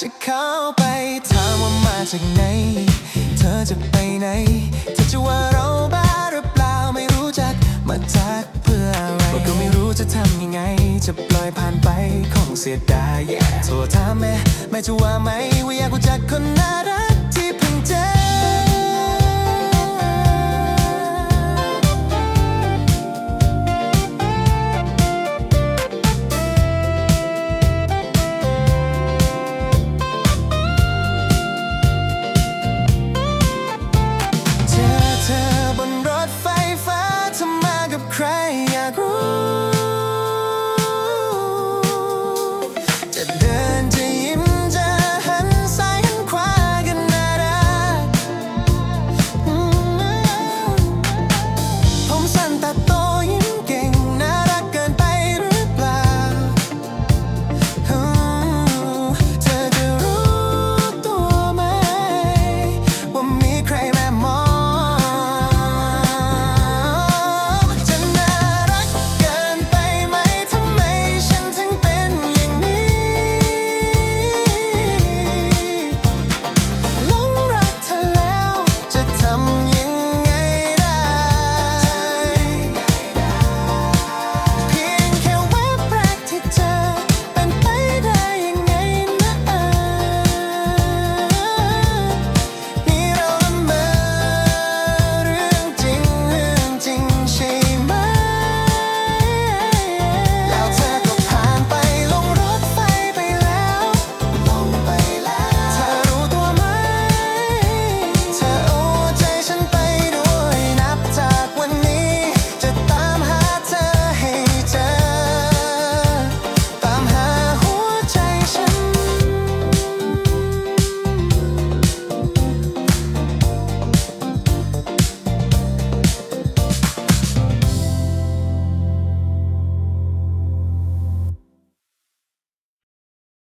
จะเข้าไปถามว่ามาจากไหน เธอจะไปไหน เธอจะว่าเราบ้าหรือเปล่าไม่รู้จัก มาจากเพื่ออะไรก็ไม่รู้จะทำยังไง จะปล่อยผ่านไปของเสียดายโทรถามแม่แม่จะว่าไหมว่าอยากรู้จักคนน่ารัก